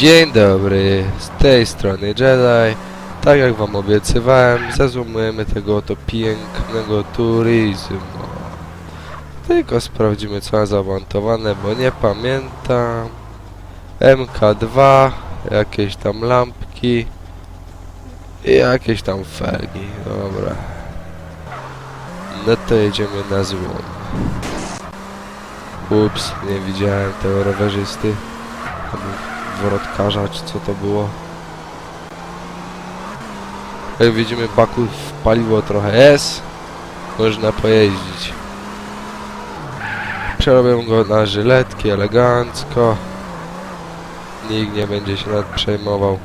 Dzień dobry, z tej strony Jedi. Tak jak wam obiecywałem, zezumujemy tego oto pięknego turizmu. Tylko sprawdzimy co mam zamontowane, bo nie pamiętam. MK2, jakieś tam lampki i jakieś tam felgi. Dobra. No to jedziemy na złom. Ups, nie widziałem tego rowerzysty. Albo Zwrotkarza, czy co to było. Jak widzimy, baku w paliwo trochę jest. Można pojeździć. Przerobię go na żyletki elegancko. Nikt nie będzie się nad przejmował.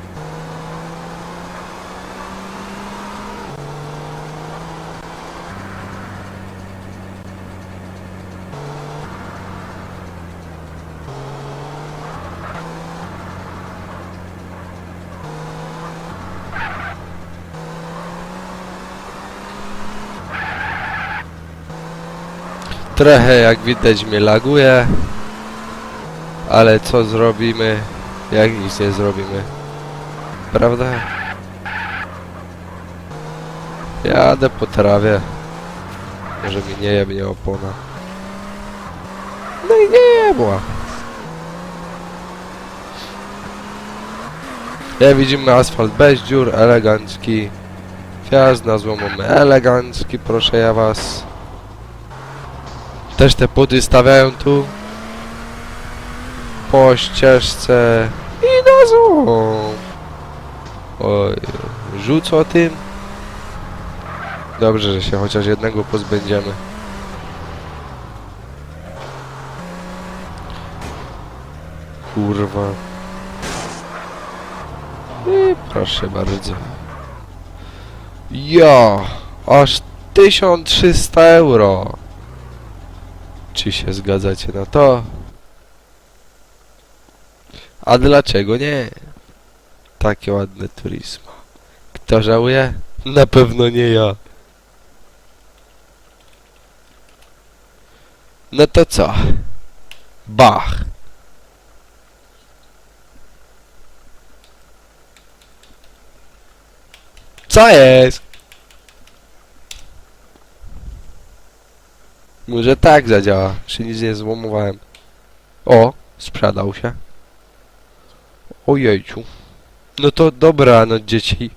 Trochę jak widać mnie laguje. Ale co zrobimy, jak nic nie zrobimy. Prawda? Jadę po trawie. Może mi nie jebnie opona. No i nie jebła. Jak widzimy asfalt bez dziur, elegancki. Wjazd na złomony elegancki, proszę ja was. Też te puty stawiają tu. Po ścieżce. I złom. Oj, o tym. Dobrze, że się chociaż jednego pozbędziemy. Kurwa. I proszę bardzo. Ja, aż 1300 euro. Czy się zgadzacie na to? A dlaczego nie? Takie ładne turismo. Kto żałuje? Na pewno nie ja. No to co? Bach. Co jest? Może tak zadziała, że nic nie złomowałem. O, sprzedał się. Ojejciu. No to dobra, no dzieci.